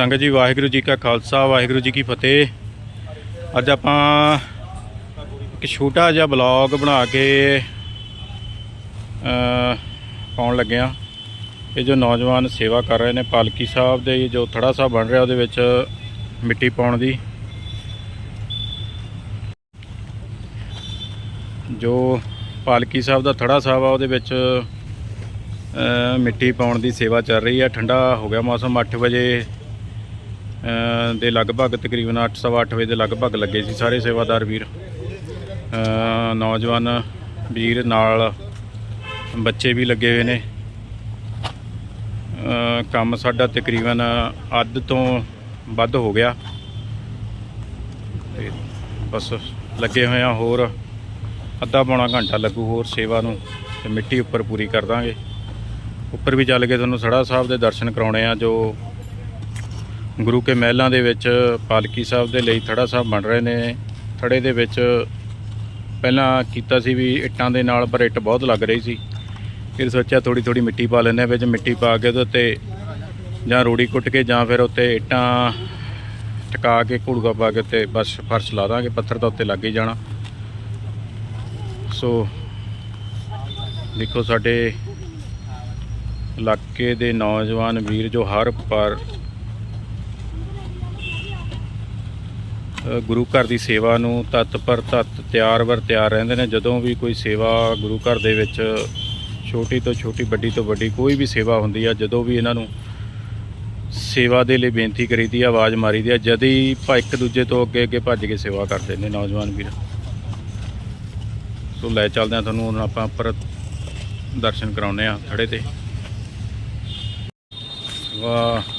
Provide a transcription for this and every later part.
ਸੰਗਤ ਜੀ, ਵਾਹਿਗੁਰੂ ਜੀ ਕਾ ਖਾਲਸਾ, ਵਾਹਿਗੁਰੂ ਜੀ ਕੀ ਫਤਿਹ। ਅੱਜ ਆਪਾਂ ਇੱਕ ਛੋਟਾ ਜਿਹਾ ਬਲੌਗ ਬਣਾ ਕੇ ਪਾਉਣ ਲੱਗੇ ਆ ਇਹ ਜੋ ਨੌਜਵਾਨ ਸੇਵਾ ਕਰ ਰਹੇ ਨੇ, ਪਾਲਕੀ ਸਾਹਿਬ ਦੇ ਜੋ ਥੜਾ ਸਾਹਿਬ ਬਣ ਰਿਹਾ, ਉਹਦੇ ਵਿੱਚ ਮਿੱਟੀ ਪਾਉਣ ਦੀ। ਜੋ ਪਾਲਕੀ ਸਾਹਿਬ ਦਾ ਥੜਾ ਸਾਹਿਬ ਆ ਉਹਦੇ ਵਿੱਚ ਮਿੱਟੀ ਪਾਉਣ ਦੀ ਸੇਵਾ ਚੱਲ ਰਹੀ ਆ ਠੰਡਾ ਹੋ ਗਿਆ ਮੌਸਮ 8 ਵਜੇ ਦੇ ਲਗਭਗ ਤਕਰੀਬਨ 8:30 ਵਜੇ ਦੇ ਲਗਭਗ ਲੱਗੇ ਸੀ ਸਾਰੇ ਸੇਵਾਦਾਰ ਵੀਰ। ਨੌਜਵਾਨ ਵੀਰ ਨਾਲ ਬੱਚੇ ਵੀ ਲੱਗੇ ਹੋਏ ਨੇ। ਕੰਮ ਸਾਡਾ ਤਕਰੀਬਨ ਅੱਧ ਤੋਂ ਵੱਧ ਹੋ ਗਿਆ। ਤੇ ਬਸ ਲੱਗੇ ਹੋਏ ਆ ਹੋਰ ਅੱਧਾ ਪੌਣਾ ਘੰਟਾ ਲੱਗੂ ਹੋਰ ਸੇਵਾ ਨੂੰ ਤੇ ਮਿੱਟੀ ਉੱਪਰ ਪੂਰੀ ਕਰ ਦਾਂਗੇ। ਉੱਪਰ ਵੀ ਚੱਲ ਕੇ ਤੁਹਾਨੂੰ ਸੜਾ ਸਾਹਿਬ ਦੇ ਦਰਸ਼ਨ ਕਰਾਉਣੇ ਆ ਜੋ ਗੁਰੂ ਕੇ ਮਹਿਲਾਂ ਦੇ ਵਿੱਚ ਪਾਲਕੀ ਸਾਹਿਬ ਦੇ ਲਈ ਥੜਾ ਸਾਹਿਬ ਬਣ ਰਹੇ ਨੇ। ਥੜੇ ਦੇ ਵਿੱਚ ਪਹਿਲਾਂ ਕੀਤਾ ਸੀ ਵੀ ਇੱਟਾਂ ਦੇ ਨਾਲ, ਪਰ ਇੱਟ ਬਹੁਤ ਲੱਗ ਰਹੀ ਸੀ। ਫਿਰ ਸੋਚਿਆ ਥੋੜੀ ਥੋੜੀ ਮਿੱਟੀ ਪਾ ਲੈਂਦੇ ਹਾਂ, ਵਿੱਚ ਮਿੱਟੀ ਪਾ ਕੇ ਉਹਦੇ ਉੱਤੇ ਜਾਂ ਰੋੜੀ ਕੁੱਟ ਕੇ ਜਾਂ ਫਿਰ ਉੱਤੇ ਇੱਟਾਂ ਟਿਕਾ ਕੇ ਘੂੜਗਾ ਪਾ ਕੇ ਉੱਤੇ ਬਸ ਫਰਸ਼ ਲਾ ਦਾਂਗੇ, ਪੱਥਰ ਦਾ ਉੱਤੇ ਲੱਗ ਹੀ ਜਾਣਾ। ਸੋ ਦੇਖੋ ਸਾਡੇ ਇਲਾਕੇ ਦੇ ਨੌਜਵਾਨ ਵੀਰ ਜੋ ਹਰ ਪਰ ਗੁਰੂ ਘਰ ਦੀ ਸੇਵਾ ਨੂੰ ਤਤ ਪਰ ਤਤ ਤਿਆਰ ਵਰ ਤਿਆਰ ਰਹਿੰਦੇ ਨੇ। ਜਦੋਂ ਵੀ ਕੋਈ ਸੇਵਾ ਗੁਰੂ ਘਰ ਦੇ ਵਿੱਚ ਛੋਟੀ ਤੋਂ ਛੋਟੀ, ਵੱਡੀ ਤੋਂ ਵੱਡੀ ਕੋਈ ਵੀ ਸੇਵਾ ਹੁੰਦੀ ਆ, ਜਦੋਂ ਵੀ ਇਹਨਾਂ ਨੂੰ ਸੇਵਾ ਦੇ ਲਈ ਬੇਨਤੀ ਕਰੀਦੀ ਆ, ਆਵਾਜ਼ ਮਾਰੀਦੀ ਆ, ਜਦ ਹੀ ਭਾ ਇੱਕ ਦੂਜੇ ਤੋਂ ਅੱਗੇ ਅੱਗੇ ਭੱਜ ਕੇ ਸੇਵਾ ਕਰਦੇ ਨੇ ਨੌਜਵਾਨ ਵੀਰ। ਸੋ ਲੈ ਚੱਲਦੇ ਆ ਤੁਹਾਨੂੰ, ਹੁਣ ਆਪਾਂ ਉੱਪਰ ਦਰਸ਼ਨ ਕਰਾਉਨੇ ਆ ਥੜੇ ਤੇ। ਵਾਹ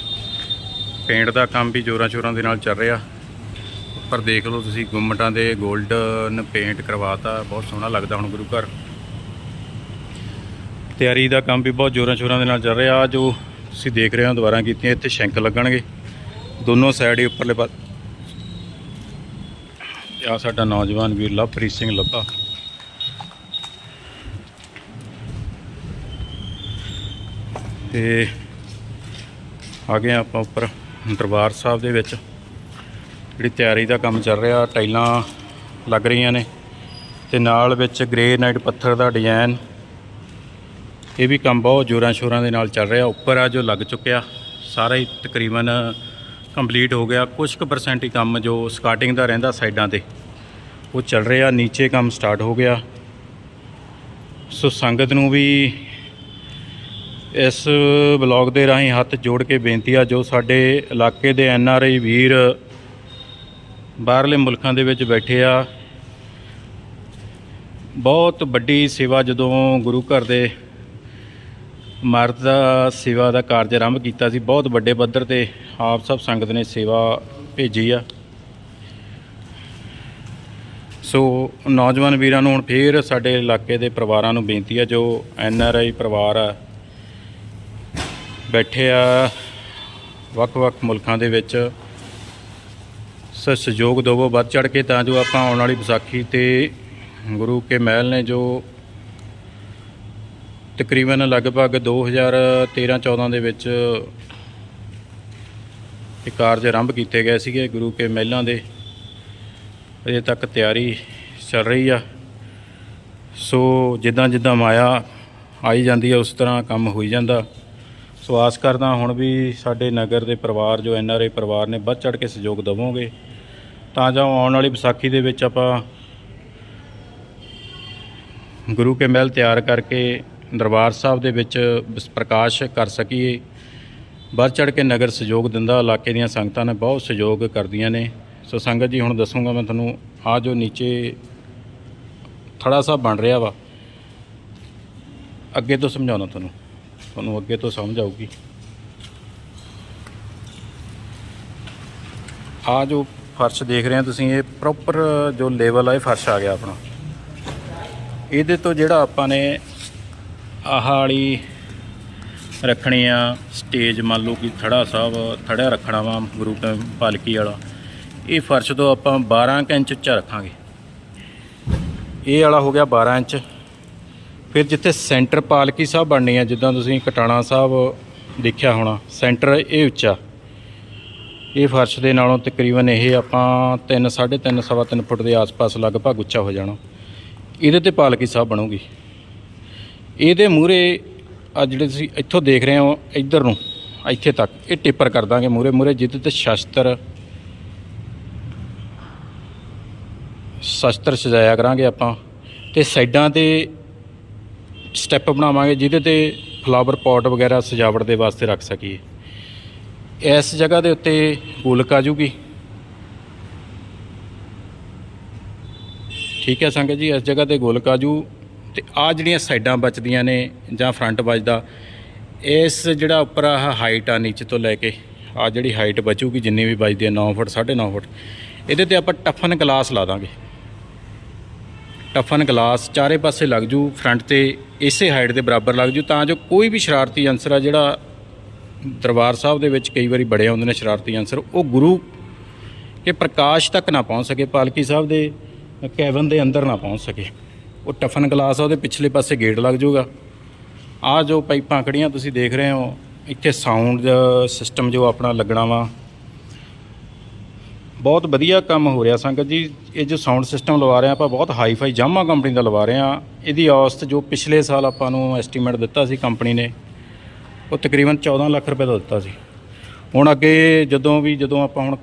ਪੇਂਟ ਦਾ ਕੰਮ ਵੀ ਜੋਰਾਂ ਸ਼ੋਰਾਂ ਦੇ ਨਾਲ ਚੱਲ ਰਿਹਾ। ਪਰ ਦੇਖ ਲਓ ਤੁਸੀਂ ਗੁੰਮਟਾਂ ਦੇ 골ਡਨ ਪੇਂਟ ਕਰਵਾਤਾ, ਬਹੁਤ ਸੋਹਣਾ ਲੱਗਦਾ ਹੁਣ ਗੁਰੂ ਘਰ। ਤਿਆਰੀ ਦਾ ਕੰਮ ਵੀ ਬਹੁਤ ਜੋਰਾਂ ਸ਼ੋਰਾਂ ਦੇ ਨਾਲ ਚੱਲ ਰਿਹਾ। ਜੋ ਤੁਸੀਂ ਦੇਖ ਰਹੇ ਹੋ ਦੁਬਾਰਾ ਕੀਤੀਆਂ, ਇੱਥੇ ਸ਼ੈਂਕ ਲੱਗਣਗੇ। ਦੋਨੋਂ ਸਾਈਡ ਹੀ ਉੱਪਰਲੇ ਪਾਸੇ ਆ ਸਾਡਾ ਨੌਜਵਾਨ ਵੀਰ ਲਵਪ੍ਰੀਤ ਸਿੰਘ ਲੱਭਾ। ਤੇ ਆ ਗਏ ਆਪਾਂ ਉੱਪਰ ਦਰਬਾਰ ਸਾਹਿਬ ਦੇ ਵਿੱਚ। ਜਿਹੜੀ ਤਿਆਰੀ ਦਾ ਕੰਮ ਚੱਲ ਰਿਹਾ, ਟਾਈਲਾਂ ਲੱਗ ਰਹੀਆਂ ਨੇ ਤੇ ਨਾਲ ਵਿੱਚ ਗ੍ਰੇਨਾਈਟ ਪੱਥਰ ਦਾ ਡਿਜ਼ਾਈਨ ਇਹ ਵੀ ਕੰਮ ਬਹੁਤ ਜੋਰਾਂ ਸ਼ੋਰਾਂ ਦੇ ਨਾਲ ਚੱਲ ਰਿਹਾ। ਉੱਪਰ ਆ ਜੋ ਲੱਗ ਚੁੱਕਿਆ, ਸਾਰਾ ਹੀ ਤਕਰੀਬਨ ਕੰਪਲੀਟ ਹੋ ਗਿਆ। ਕੁਝ ਕੁ ਪਰਸੈਂਟ ਹੀ ਕੰਮ ਜੋ ਸਕਾਟਿੰਗ ਦਾ ਰਹਿੰਦਾ ਸਾਈਡਾਂ ਤੇ, ਉਹ ਚੱਲ ਰਿਹਾ। ਨੀਚੇ ਕੰਮ ਸਟਾਰਟ ਹੋ ਗਿਆ। ਸੋ ਸੰਗਤ ਨੂੰ ਵੀ ਇਸ ਬਲੌਗ ਦੇ ਰਾਹੀਂ ਹੱਥ ਜੋੜ ਕੇ ਬੇਨਤੀ ਆ, ਜੋ ਸਾਡੇ ਇਲਾਕੇ ਦੇ ਐਨ ਆਰ ਆਈ ਵੀਰ ਬਾਹਰਲੇ ਮੁਲਕਾਂ ਦੇ ਵਿੱਚ ਬੈਠੇ ਆ। ਬਹੁਤ ਵੱਡੀ ਸੇਵਾ ਜਦੋਂ ਗੁਰੂ ਘਰ ਦੇ ਮਰਦ ਦਾ ਸੇਵਾ ਦਾ ਕਾਰਜ ਆਰੰਭ ਕੀਤਾ ਸੀ, ਬਹੁਤ ਵੱਡੇ ਪੱਧਰ ਤੇ ਆਪ ਸਭ ਸੰਗਤ ਨੇ ਸੇਵਾ ਭੇਜੀ ਆ। ਸੋ ਨੌਜਵਾਨ ਵੀਰਾਂ ਨੂੰ ਹੁਣ ਫੇਰ ਸਾਡੇ ਇਲਾਕੇ ਦੇ ਪਰਿਵਾਰਾਂ ਨੂੰ ਬੇਨਤੀ ਆ, ਜੋ ਐਨ ਆਰ ਆਈ ਪਰਿਵਾਰ ਆ, ਬੈਠੇ ਆ ਵੱਖ-ਵੱਖ ਮੁਲਕਾਂ ਦੇ ਵਿੱਚ। ਸਹਿਯੋਗ ਦੇਵੋ, ਵੱਧ ਚੜ ਕੇ, ਤਾਂ ਜੋ ਆਪਾਂ ਆਉਣ ਵਾਲੀ ਵਿਸਾਖੀ ਤੇ ਗੁਰੂ ਕੇ ਮਹਿਲ ਨੇ ਜੋ ਤਕਰੀਬਨ ਲਗਭਗ 2013-14 ਦੇ ਵਿੱਚ ਇਹ ਕਾਰਜ ਆਰੰਭ ਕੀਤੇ ਗਏ ਸੀਗੇ ਗੁਰੂ ਕੇ ਮਹਿਲਾਂ ਦੇ। ਅਜੇ ਤੱਕ ਤਿਆਰੀ ਚੱਲ ਰਹੀ ਆ। ਸੋ ਜਿੱਦਾਂ ਜਿੱਦਾਂ ਮਾਇਆ ਆਈ ਜਾਂਦੀ ਆ, ਉਸ ਤਰ੍ਹਾਂ ਕੰਮ ਹੋਈ ਜਾਂਦਾ। ਸੋ ਆਸ ਕਰਦਾ ਹੁਣ ਵੀ ਸਾਡੇ ਨਗਰ ਦੇ ਪਰਿਵਾਰ, ਜੋ ਐਨ ਆਰ ਆਈ ਪਰਿਵਾਰ ਨੇ, ਵੱਧ ਚੜ ਕੇ ਸਹਿਯੋਗ ਦੇਵੋਗੇ। ਤਾਂ ਜੋ ਆਉਣ ਵਾਲੀ ਵਿਸਾਖੀ ਦੇ ਵਿੱਚ ਆਪਾਂ ਗੁਰੂ ਕੇ ਮਹਿਲ ਤਿਆਰ ਕਰਕੇ ਦਰਬਾਰ ਸਾਹਿਬ ਦੇ ਵਿੱਚ ਪ੍ਰਕਾਸ਼ ਕਰ ਸਕੀਏ। ਵੱਧ ਚੜ ਕੇ ਨਗਰ ਸਹਿਯੋਗ ਦਿੰਦਾ, ਇਲਾਕੇ ਦੀਆਂ ਸੰਗਤਾਂ ਨੇ ਬਹੁਤ ਸਹਿਯੋਗ ਕਰਦੀਆਂ ਨੇ। ਸੋ ਸੰਗਤ ਜੀ, ਹੁਣ ਦੱਸੂਗਾ ਮੈਂ ਤੁਹਾਨੂੰ, ਆ ਜੋ ਨੀਚੇ ਥੜਾ ਸਾਹਿਬ ਬਣ ਰਿਹਾ ਵਾ। ਅੱਗੇ ਤੋਂ ਸਮਝਾਉਣਾ ਤੁਹਾਨੂੰ। ਤੁਹਾਨੂੰ ਅੱਗੇ ਤੋਂ ਸਮਝ ਆਊਗੀ। ਆ ਜੋ ਫਰਸ਼ ਦੇਖ ਰਹੇ ਹੋ ਤੁਸੀਂ, ਇਹ ਪ੍ਰੋਪਰ ਜੋ ਲੈਵਲ ਆ, ਇਹ ਫਰਸ਼ ਆ ਗਿਆ ਆਪਣਾ। ਇਹਦੇ ਤੋਂ ਜਿਹੜਾ ਆਪਾਂ ਨੇ ਆਹ ਵਾਲੀ ਰੱਖਣੀ ਆ ਸਟੇਜ ਮੰਨ ਲਓ ਕਿ ਥੜਾ ਸਾਹਿਬ ਥੜਾ ਰੱਖਣਾ ਵਾ ਗੁਰੂ ਕੇ, ਪਾਲਕੀ ਵਾਲਾ, ਇਹ ਫਰਸ਼ ਤੋਂ ਆਪਾਂ 12 ਕੁ ਇੰਚ ਉੱਚਾ ਰੱਖਾਂਗੇ। ਇਹ ਵਾਲਾ ਹੋ ਗਿਆ 12 ਇੰਚ। ਫਿਰ ਜਿੱਥੇ ਸੈਂਟਰ ਪਾਲਕੀ ਸਾਹਿਬ ਬਣਨੀ ਆ, ਜਿੱਦਾਂ ਤੁਸੀਂ ਕਟਾਣਾ ਸਾਹਿਬ ਦੇਖਿਆ ਹੋਣਾ, ਸੈਂਟਰ ਇਹ ਉੱਚਾ। ਇਹ ਫਰਸ਼ ਦੇ ਨਾਲੋਂ ਤਕਰੀਬਨ ਇਹ ਆਪਾਂ 3 3.5 ਸਵਾ 3 ਫੁੱਟ ਦੇ ਆਸ-ਪਾਸ ਲਗਭਗ ਉੱਚਾ ਹੋ ਜਾਣਾ। ਇਹਦੇ ਤੇ ਪਾਲਕੀ ਸਾਹਿਬ ਬਣੂਗੀ। ਇਹਦੇ ਮੂਹਰੇ ਆ ਜਿਹੜੇ ਤੁਸੀਂ ਇੱਥੋਂ ਦੇਖ ਰਹੇ ਹੋ, ਇੱਧਰ ਨੂੰ, ਇੱਥੇ ਤੱਕ, ਇਹ ਟਿੱਪਰ ਕਰ ਦਾਂਗੇ ਮੂਹਰੇ ਮੂਹਰੇ ਜਿਹਦੇ ਤੇ ਸ਼ਸਤਰ ਸ਼ਸਤਰ ਸਜਾਇਆ ਕਰਾਂਗੇ ਆਪਾਂ। ਤੇ ਸਾਈਡਾਂ ਤੇ ਸਟੈਪ ਬਣਾਵਾਂਗੇ ਜਿਹਦੇ ਤੇ ਫਲਾਵਰ ਪੌਟ ਵਗੈਰਾ ਸਜਾਵਟ ਦੇ ਵਾਸਤੇ ਰੱਖ ਸਕੀਏ। ਇਸ ਜਗ੍ਹਾ ਦੇ ਉੱਤੇ ਗੋਲਕ ਆ ਜੂਗੀ ਠੀਕ ਹੈ ਸੰਗਤ ਜੀ, ਇਸ ਜਗ੍ਹਾ ਤੇ ਗੋਲਕ ਆ ਜੂ ਤੇ ਆ ਜਿਹੜੀਆਂ ਸਾਈਡਾਂ ਬਚਦੀਆਂ ਨੇ ਜਾਂ ਫਰੰਟ ਬਚਦਾ ਇਸ ਜਿਹੜਾ ਉੱਪਰ ਆ ਹਾਈਟ ਆ ਨੀਚੇ ਤੋਂ ਲੈ ਕੇ ਆ ਜਿਹੜੀ ਹਾਈਟ ਬਚੂਗੀ, ਜਿੰਨੀ ਵੀ ਬਚਦੀ ਹੈ 9 ਫੁੱਟ 9.5 ਫੁੱਟ, ਇਹਦੇ ਤੇ ਆਪਾਂ ਟਫਨ ਗਲਾਸ ਲਾ ਦਾਂਗੇ। ਟਫਨ ਗਲਾਸ ਚਾਰੇ ਪਾਸੇ ਲੱਗ ਜੂ ਫਰੰਟ ਤੇ ਇਸੇ ਹਾਈਟ ਦੇ ਬਰਾਬਰ ਲੱਗ ਜੂ ਤਾਂ ਜੋ ਕੋਈ ਵੀ ਸ਼ਰਾਰਤੀ ਅੰਸਰ ਆ ਜਿਹੜਾ ਦਰਬਾਰ ਸਾਹਿਬ ਦੇ ਵਿੱਚ ਕਈ ਵਾਰੀ ਬੜੇ ਆਉਂਦੇ ਨੇ ਸ਼ਰਾਰਤੀ ਅੰਸਰ ਉਹ ਗੁਰੂ ਕੇ ਪ੍ਰਕਾਸ਼ ਤੱਕ ਨਾ ਪਹੁੰਚ ਸਕੇ, ਪਾਲਕੀ ਸਾਹਿਬ ਦੇ ਕੈਵਨ ਦੇ ਅੰਦਰ ਨਾ ਪਹੁੰਚ ਸਕੇ। ਉਹ ਟਫਨ ਗਲਾਸ ਆ, ਉਹਦੇ ਪਿਛਲੇ ਪਾਸੇ ਗੇਟ ਲੱਗ ਜਾਊਗਾ। ਆ ਜੋ ਪਾਈਪਾਂ ਖੜੀਆਂ ਤੁਸੀਂ ਦੇਖ ਰਹੇ ਹੋ, ਇੱਥੇ ਸਾਊਂਡ ਸਿਸਟਮ ਜੋ ਆਪਣਾ ਲੱਗਣਾ ਵਾ। ਬਹੁਤ ਵਧੀਆ ਕੰਮ ਹੋ ਰਿਹਾ ਸੰਗਤ ਜੀ, ਇਹ ਜੋ ਸਾਊਂਡ ਸਿਸਟਮ ਲਵਾ ਰਹੇ ਆ, ਆਪਾਂ ਬਹੁਤ ਹਾਈ ਫਾਈ ਜਾਮਾ ਕੰਪਨੀ ਦਾ ਲਵਾ ਰਹੇ ਆ। ਇਹਦੀ ਔਸਤ ਜੋ ਪਿਛਲੇ ਸਾਲ ਆਪਾਂ ਨੂੰ ਐਸਟੀਮੇਟ ਦਿੱਤਾ ਸੀ ਕੰਪਨੀ ਨੇ ਉਹ ਤਕਰੀਬਨ 14 ਲੱਖ ਰੁਪਏ ਦਾ ਦਿੱਤਾ ਸੀ। ਹੁਣ ਅੱਗੇ ਜਦੋਂ ਵੀ, ਜਦੋਂ ਆਪਾਂ ਹੁਣ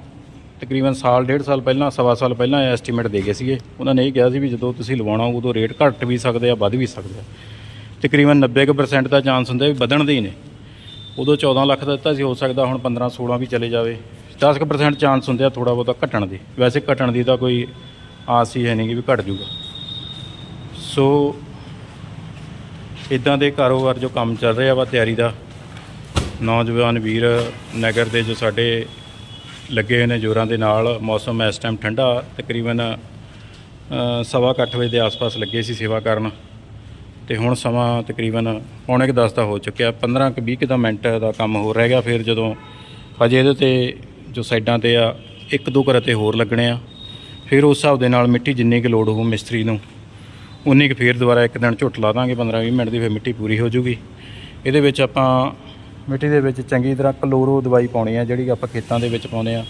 ਤਕਰੀਬਨ ਸਾਲ, ਡੇਢ ਸਾਲ ਪਹਿਲਾਂ, ਸਵਾ ਸਾਲ ਪਹਿਲਾਂ ਐਸਟੀਮੇਟ ਦੇ ਗਏ ਸੀਗੇ, ਉਹਨਾਂ ਨੇ ਇਹ ਕਿਹਾ ਸੀ ਵੀ ਜਦੋਂ ਤੁਸੀਂ ਲਵਾਉਣਾ ਉਦੋਂ ਰੇਟ ਘੱਟ ਵੀ ਸਕਦੇ ਆ, ਵੱਧ ਵੀ ਸਕਦੇ ਆ। ਤਕਰੀਬਨ 90% ਦਾ ਚਾਂਸ ਹੁੰਦਾ ਵੀ ਵਧਣ ਦੇ ਹੀ ਨੇ। ਉਦੋਂ 14 ਲੱਖ ਦਾ ਦਿੱਤਾ ਸੀ, ਹੋ ਸਕਦਾ ਹੁਣ 15 16 ਵੀ ਚਲੇ ਜਾਵੇ। 10% ਚਾਂਸ ਹੁੰਦੇ ਆ ਥੋੜਾ ਬਹੁਤਾ ਘਟਣ ਦੀ। ਵੈਸੇ ਘਟਣ ਦੀ ਤਾਂ ਕੋਈ ਆਸ ਹੀ ਹੈ ਨਹੀਂ ਕਿ ਵੀ ਘਟ ਜੂਗਾ। ਸੋ ਇਦਾਂ ਦੇ ਕਾਰੋਬਾਰ ਜੋ ਕੰਮ ਚੱਲ ਰਿਹਾ ਵਾ ਤਿਆਰੀ ਦਾ ਨੌਜਵਾਨ ਵੀਰ ਨਗਰ ਦੇ ਜੋ ਸਾਡੇ ਲੱਗੇ ਹੋਏ ਨੇ ਜੋਰਾਂ ਦੇ ਨਾਲ, ਮੌਸਮ ਇਸ ਟਾਈਮ ਠੰਡਾ, ਤਕਰੀਬਨ ਸਵਾ ਕੁ ਅੱਠ ਵਜੇ ਦੇ ਆਸ-ਪਾਸ ਲੱਗੇ ਸੀ ਸੇਵਾ ਕਰਨ। ਤੇ ਹੁਣ ਸਮਾਂ ਤਕਰੀਬਨ ਪੌਣੇ ਕੁ 10 ਦਾ ਹੋ ਚੁੱਕਿਆ 15 ਕੁ 20 ਕੁ ਦਾ ਮਿੰਟ ਦਾ ਕੰਮ ਹੋਰ ਰਹਿ ਗਿਆ, ਫਿਰ ਜਦੋਂ ਹਜੇ ਇਹਦੇ ਤੇ ਜੋ ਸਾਈਡਾਂ ਤੇ ਆ, ਇੱਕ ਦੋ ਘਰ ਤੇ ਹੋਰ ਲੱਗਣੇ ਆ। ਫਿਰ ਉਸ ਹਿਸਾਬ ਦੇ ਨਾਲ ਮਿੱਟੀ ਜਿੰਨੀ ਕੁ ਲੋਡ ਹੋਊ ਮਿਸਤਰੀ ਨੂੰ, ਉਨੀ ਕੁ ਫਿਰ ਦੁਬਾਰਾ ਇੱਕ ਦਿਨ ਝੁੱਟ ਲਾ ਦਾਂਗੇ 15 20 ਮਿੰਟ ਦੀ ਫਿਰ ਮਿੱਟੀ ਪੂਰੀ ਹੋ ਜੂਗੀ। ਇਹਦੇ ਵਿੱਚ ਆਪਾਂ ਮਿੱਟੀ ਦੇ ਵਿੱਚ ਚੰਗੀ ਤਰ੍ਹਾਂ ਕਲੋਰੋ ਦਵਾਈ ਪਾਉਣੀ ਆ, ਜਿਹੜੀ ਆਪਾਂ ਖੇਤਾਂ ਦੇ ਵਿੱਚ ਪਾਉਂਦੇ ਆ।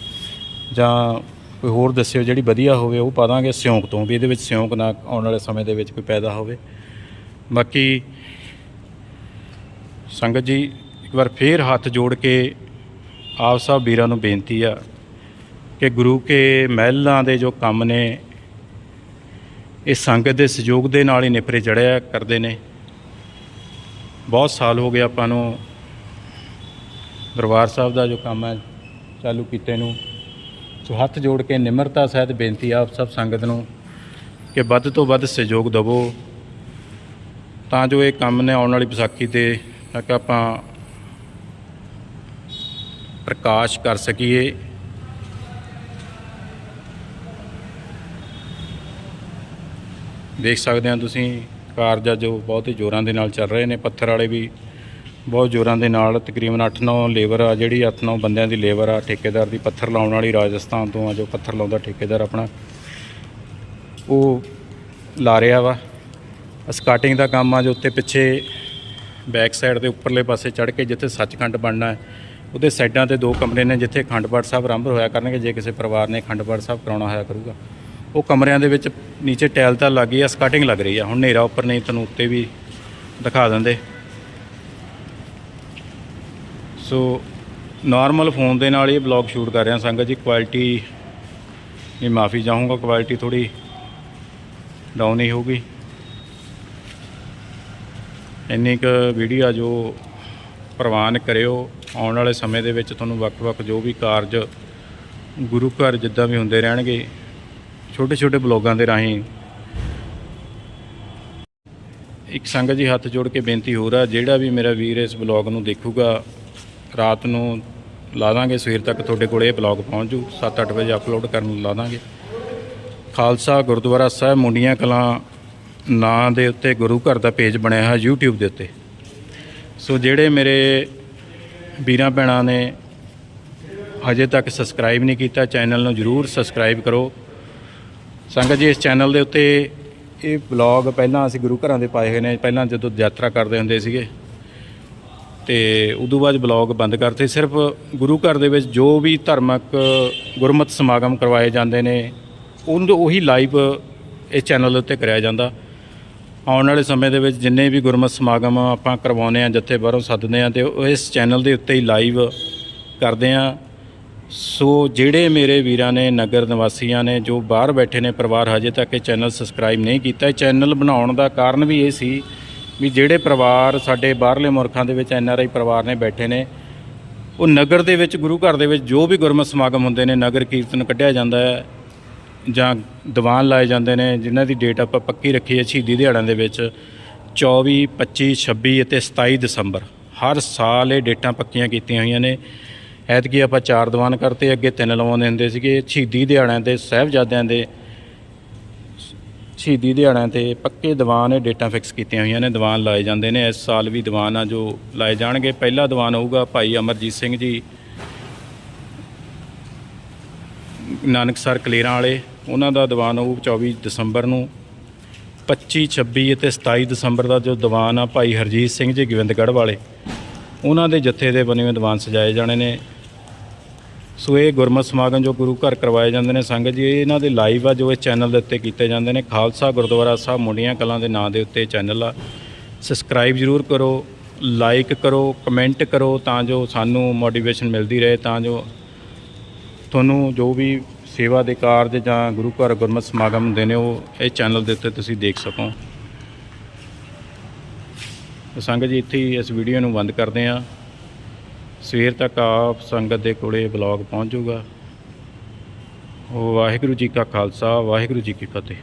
ਜਾਂ ਕੋਈ ਹੋਰ ਦੱਸਿਓ ਜਿਹੜੀ ਵਧੀਆ ਹੋਵੇ, ਉਹ ਪਾ ਦਾਂਗੇ ਸਿਉਂਕ ਤੋਂ ਵੀ, ਇਹਦੇ ਵਿੱਚ ਸਿਉਂਕ ਨਾ ਆਉਣ ਵਾਲੇ ਸਮੇਂ ਦੇ ਵਿੱਚ ਕੋਈ ਪੈਦਾ ਹੋਵੇ। ਬਾਕੀ ਸੰਗਤ ਜੀ, ਇੱਕ ਵਾਰ ਫੇਰ ਹੱਥ ਜੋੜ ਕੇ ਆਪ ਸਾਹਿਬ ਵੀਰਾਂ ਨੂੰ ਬੇਨਤੀ ਆ ਕਿ ਗੁਰੂ ਕੇ ਮਹਿਲਾਂ ਦੇ ਜੋ ਕੰਮ ਨੇ, ਇਹ ਸੰਗਤ ਦੇ ਸਹਿਯੋਗ ਦੇ ਨਾਲ ਹੀ ਨਿਪਰੇ ਚੜਿਆ ਕਰਦੇ ਨੇ। ਬਹੁਤ ਸਾਲ ਹੋ ਗਏ ਆਪਾਂ ਨੂੰ ਦਰਬਾਰ ਸਾਹਿਬ ਦਾ ਜੋ ਕੰਮ ਹੈ ਚਾਲੂ ਕੀਤੇ ਨੂੰ, ਸੋ ਹੱਥ ਜੋੜ ਕੇ ਨਿਮਰਤਾ ਸਹਿਤ ਬੇਨਤੀ ਆਪ ਸਭ ਸੰਗਤ ਨੂੰ ਕਿ ਵੱਧ ਤੋਂ ਵੱਧ ਸਹਿਯੋਗ ਦਿਵੋ। ਤਾਂ ਜੋ ਇਹ ਕੰਮ ਨੇ ਆਉਣ ਵਾਲੀ ਵਿਸਾਖੀ ਤੇ ਤੱਕ ਆਪਾਂ ਪ੍ਰਕਾਸ਼ ਕਰ ਸਕੀਏ। ਦੇਖ ਸਕਦੇ ਹੋ ਤੁਸੀਂ ਕਾਰਜ ਆ ਜੋ ਬਹੁਤ ਹੀ ਜ਼ੋਰਾਂ ਦੇ ਨਾਲ ਚੱਲ ਰਹੇ ਨੇ, ਪੱਥਰ ਵਾਲੇ ਵੀ ਬਹੁਤ ਜ਼ੋਰਾਂ ਦੇ ਨਾਲ ਤਕਰੀਬਨ 8-9 ਲੇਬਰ ਆ, ਜਿਹੜੀ 8-9 ਬੰਦਿਆਂ ਦੀ ਲੇਬਰ ਆ, ਠੇਕੇਦਾਰ ਦੀ ਪੱਥਰ ਲਾਉਣ ਵਾਲੀ ਰਾਜਸਥਾਨ ਤੋਂ ਆ, ਜੋ ਪੱਥਰ ਲਾਉਂਦਾ ਠੇਕੇਦਾਰ ਆਪਣਾ। ਉਹ ਲਾ ਰਿਹਾ ਵਾ। ਸਕਾਟਿੰਗ ਦਾ ਕੰਮ ਆ, ਜੋ ਉੱਤੇ ਪਿੱਛੇ ਬੈਕ ਸਾਈਡ ਦੇ ਉੱਪਰਲੇ ਪਾਸੇ ਚੜ੍ਹ ਕੇ ਜਿੱਥੇ ਸੱਚਖੰਡ ਬਣਨਾ ਹੈ, ਉਹਦੇ ਸਾਈਡਾਂ ਤੇ ਦੋ ਕਮਰੇ ਨੇ, ਜਿੱਥੇ ਅਖੰਡ ਪਾਠ ਸਾਹਿਬ ਆਰੰਭ ਹੋਇਆ ਕਰਨਗੇ, ਜੇ ਕਿਸੇ ਪਰਿਵਾਰ ਨੇ ਅਖੰਡ ਪਾਠ ਸਾਹਿਬ ਕਰਾਉਣਾ ਹੋਇਆ ਕਰੂਗਾ। ਉਹ ਕਮਰਿਆਂ ਦੇ ਵਿੱਚ ਨੀਚੇ ਟੈਲ ਤਾਂ ਲੱਗ ਗਈ ਆ ਸਕਾਟਿੰਗ ਲੱਗ ਰਹੀ ਆ। ਹੁਣ ਹਨੇਰਾ ਉੱਪਰ ਨਹੀਂ, ਤੁਹਾਨੂੰ ਉੱਤੇ ਵੀ ਦਿਖਾ ਦਿੰਦੇ। ਸੋ ਨਾਰਮਲ ਫੋਨ ਦੇ ਨਾਲ ਇਹ ਬਲੌਗ ਸ਼ੂਟ ਕਰ ਰਿਹਾ ਸੰਗਤ ਜੀ ਕੁਆਲਿਟੀ ਮੈਂ ਮਾਫੀ ਚਾਹੂੰਗਾ ਕੁਆਲਿਟੀ ਥੋੜੀ ਡਾਊਨ ਹੀ ਹੋਊਗੀ। ਇੰਨੀ ਕੁ ਵੀਡੀਓ ਜੋ ਪ੍ਰਵਾਨ ਕਰਿਓ, ਆਉਣ ਵਾਲੇ ਸਮੇਂ ਦੇ ਵਿੱਚ ਤੁਹਾਨੂੰ ਵੱਖ-ਵੱਖ ਜੋ ਵੀ ਕਾਰਜ ਗੁਰੂ ਘਰ ਜਿੱਦਾਂ ਵੀ ਹੁੰਦੇ ਰਹਿਣਗੇ, ਛੋਟੇ-ਛੋਟੇ ਬਲੌਗਾਂ ਦੇ ਰਾਹੀਂ। ਇੱਕ ਸੰਗਤ ਜੀ ਹੱਥ ਜੋੜ ਕੇ ਬੇਨਤੀ ਹੋ ਰਿਹਾ, ਜਿਹੜਾ ਵੀ ਮੇਰਾ ਵੀਰ ਇਸ ਬਲੌਗ ਨੂੰ ਦੇਖੂਗਾ ਰਾਤ ਨੂੰ ਲਾ ਦਾਂਗੇ, ਸਵੇਰ ਤੱਕ ਤੁਹਾਡੇ ਕੋਲ ਇਹ ਬਲੌਗ ਪਹੁੰਚ ਜੂ। 7-8 ਵਜੇ ਅਪਲੋਡ ਕਰਨ ਲਾ ਦਾਂਗੇ। ਖਾਲਸਾ ਗੁਰਦੁਆਰਾ ਸਾਹਿਬ ਮੁੰਡੀਆਂ ਕਲਾਂ ਨਾਂ ਦੇ ਉੱਤੇ ਗੁਰੂ ਘਰ ਦਾ ਪੇਜ ਬਣਿਆ ਹੈ YouTube ਦੇ ਉੱਤੇ। ਸੋ ਜਿਹੜੇ ਮੇਰੇ ਵੀਰਾਂ ਭੈਣਾਂ ਨੇ ਹਜੇ ਤੱਕ ਸਬਸਕ੍ਰਾਈਬ ਨਹੀਂ ਕੀਤਾ ਚੈਨਲ ਨੂੰ ਜਰੂਰ ਸਬਸਕ੍ਰਾਈਬ ਕਰੋ। ਸੰਗਤ ਜੀ, ਇਸ ਚੈਨਲ ਦੇ ਉੱਤੇ ਇਹ ਬਲੌਗ ਪਹਿਲਾਂ ਅਸੀਂ ਗੁਰੂ ਘਰਾਂ ਦੇ ਪਾਏ ਹੋਏ ਨੇ। ਪਹਿਲਾਂ ਜਦੋਂ ਯਾਤਰਾ ਕਰਦੇ ਹੁੰਦੇ ਸੀਗੇ ਤੇ ਉਦੋਂ ਬਾਅਦ ਬਲੌਗ ਬੰਦ ਕਰਤੇ। ਸਿਰਫ ਗੁਰੂ ਘਰ ਦੇ ਵਿੱਚ ਜੋ ਵੀ ਧਾਰਮਿਕ ਗੁਰਮਤਿ ਸਮਾਗਮ ਕਰਵਾਏ ਜਾਂਦੇ ਨੇ, ਉਹਨੂੰ ਉਹੀ ਲਾਈਵ ਇਸ ਚੈਨਲ ਉੱਤੇ ਕਰਾਇਆ ਜਾਂਦਾ। ਆਉਣ ਵਾਲੇ ਸਮੇਂ ਦੇ ਵਿੱਚ ਜਿੰਨੇ ਵੀ ਗੁਰਮਤਿ ਸਮਾਗਮ ਆਪਾਂ ਕਰਵਾਉਂਦੇ ਆ ਜੱਥੇ ਬਾਹਰੋਂ ਸੱਦਦੇ ਆ ਤੇ ਇਸ ਚੈਨਲ ਦੇ ਉੱਤੇ ਹੀ ਲਾਈਵ ਕਰਦੇ ਆ ਸੋ ਜਿਹੜੇ ਮੇਰੇ ਵੀਰਾਂ ਨੇ, ਨਗਰ ਨਿਵਾਸੀਆਂ ਨੇ, ਜੋ ਬਾਹਰ ਬੈਠੇ ਨੇ, ਪਰਿਵਾਰ ਹਜੇ ਤੱਕ ਇਹ ਚੈਨਲ ਸਬਸਕ੍ਰਾਈਬ ਨਹੀਂ ਕੀਤਾ। ਚੈਨਲ ਬਣਾਉਣ ਦਾ ਕਾਰਨ ਵੀ ਇਹ ਸੀ ਵੀ ਜਿਹੜੇ ਪਰਿਵਾਰ ਸਾਡੇ ਬਾਹਰਲੇ ਮੁਲਕਾਂ ਦੇ ਵਿੱਚ ਐਨ ਆਰ ਆਈ ਪਰਿਵਾਰ ਨੇ ਬੈਠੇ ਨੇ, ਉਹ ਨਗਰ ਦੇ ਵਿੱਚ, ਗੁਰੂ ਘਰ ਦੇ ਵਿੱਚ ਜੋ ਵੀ ਗੁਰਮਤਿ ਸਮਾਗਮ ਹੁੰਦੇ ਨੇ, ਨਗਰ ਕੀਰਤਨ ਕੱਢਿਆ ਜਾਂਦਾ ਹੈ ਜਾਂ ਦੀਵਾਨ ਲਾਏ ਜਾਂਦੇ ਨੇ, ਜਿਨ੍ਹਾਂ ਦੀ ਡੇਟ ਆਪਾਂ ਪੱਕੀ ਰੱਖੀ ਹੈ ਸ਼ਹੀਦੀ ਦਿਹਾੜਿਆਂ ਦੇ ਵਿੱਚ 24 25 26 ਅਤੇ 27 ਦਸੰਬਰ। ਹਰ ਸਾਲ ਇਹ ਡੇਟਾਂ ਪੱਕੀਆਂ ਕੀਤੀਆਂ ਹੋਈਆਂ ਨੇ। ਐਤਕੀ ਆਪਾਂ ਚਾਰ ਦੀਵਾਨ ਕਰਤੇ, ਅੱਗੇ ਤਿੰਨ ਲਵਾਉਂਦੇ ਹੁੰਦੇ ਸੀਗੇ। ਸ਼ਹੀਦੀ ਦਿਹਾੜਿਆਂ ਤੇ ਸਾਹਿਬਜ਼ਾਦਿਆਂ ਦੇ ਸ਼ਹੀਦੀ ਦਿਹਾੜਿਆਂ ਤੇ ਪੱਕੇ ਦੀਵਾਨ ਇਹ ਡੇਟਾਂ ਫਿਕਸ ਕੀਤੀਆਂ ਹੋਈਆਂ ਨੇ, ਦੀਵਾਨ ਲਾਏ ਜਾਂਦੇ ਨੇ। ਇਸ ਸਾਲ ਵੀ ਦੀਵਾਨ ਆ ਜੋ ਲਾਏ ਜਾਣਗੇ। ਪਹਿਲਾ ਦੀਵਾਨ ਹੋਊਗਾ ਭਾਈ ਅਮਰਜੀਤ ਸਿੰਘ ਜੀ ਨਾਨਕਸਰ ਕਲੇਰਾਂ ਵਾਲੇ। ਉਹਨਾਂ ਦਾ ਦੀਵਾਨ ਹੋਊ 24 ਦਸੰਬਰ ਨੂੰ। 25 26 ਅਤੇ 27 ਦਸੰਬਰ ਦਾ ਜੋ ਦੀਵਾਨ ਆ ਭਾਈ ਹਰਜੀਤ ਸਿੰਘ ਜੀ ਗੋਬਿੰਦਗੜ੍ਹ ਵਾਲੇ, ਉਹਨਾਂ ਦੇ ਜੱਥੇ ਦੇ ਬਣੇ ਹੋਏ ਦੀਵਾਨ ਸਜਾਏ ਜਾਣੇ ਨੇ। ਸੋ ਇਹ ਗੁਰਮਤ ਸਮਾਗਮ ਜੋ ਗੁਰੂ ਘਰ ਕਰਵਾਏ ਜਾਂਦੇ ਨੇ ਸੰਗਤ ਜੀ ਇਹਨਾਂ ਦੇ ਲਾਈਵ ਆ ਜੋ ਇਸ ਚੈਨਲ ਦੇ ਉੱਤੇ ਕੀਤੇ ਜਾਂਦੇ ਨੇ। ਖਾਲਸਾ ਗੁਰਦੁਆਰਾ ਸਾਹਿਬ ਮੁੰਡੀਆਂ ਕਲਾਂ ਦੇ ਨਾਂ ਦੇ ਉੱਤੇ ਚੈਨਲ ਆ। ਸਬਸਕ੍ਰਾਈਬ ਜ਼ਰੂਰ ਕਰੋ ਲਾਈਕ ਕਰੋ ਕਮੈਂਟ ਕਰੋ ਤਾਂ ਜੋ ਸਾਨੂੰ ਮੋਟੀਵੇਸ਼ਨ ਮਿਲਦੀ ਰਹੇ, ਤਾਂ ਜੋ ਤੁਹਾਨੂੰ ਜੋ ਵੀ ਸੇਵਾ ਦੇ ਕਾਰਜ ਜਾਂ ਗੁਰੂ ਘਰ ਗੁਰਮਤਿ ਸਮਾਗਮ ਹੁੰਦੇ ਨੇ ਉਹ ਇਹ ਚੈਨਲ ਦੇ ਉੱਤੇ ਤੁਸੀਂ ਦੇਖ ਸਕੋ। ਤਾਂ ਸੰਗਤ ਜੀ, ਇੱਥੇ ਹੀ ਇਸ ਵੀਡੀਓ ਨੂੰ ਬੰਦ ਕਰਦੇ ਹਾਂ। ਸਵੇਰ ਤੱਕ ਆਪ ਸੰਗਤ ਦੇ ਕੋਲੇ ਬਲੌਗ ਪਹੁੰਚ ਜਾਊਗਾ। ਵਾਹਿਗੁਰੂ ਜੀ ਕਾ ਖਾਲਸਾ, ਵਾਹਿਗੁਰੂ ਜੀ ਕੀ ਫਤਿਹ।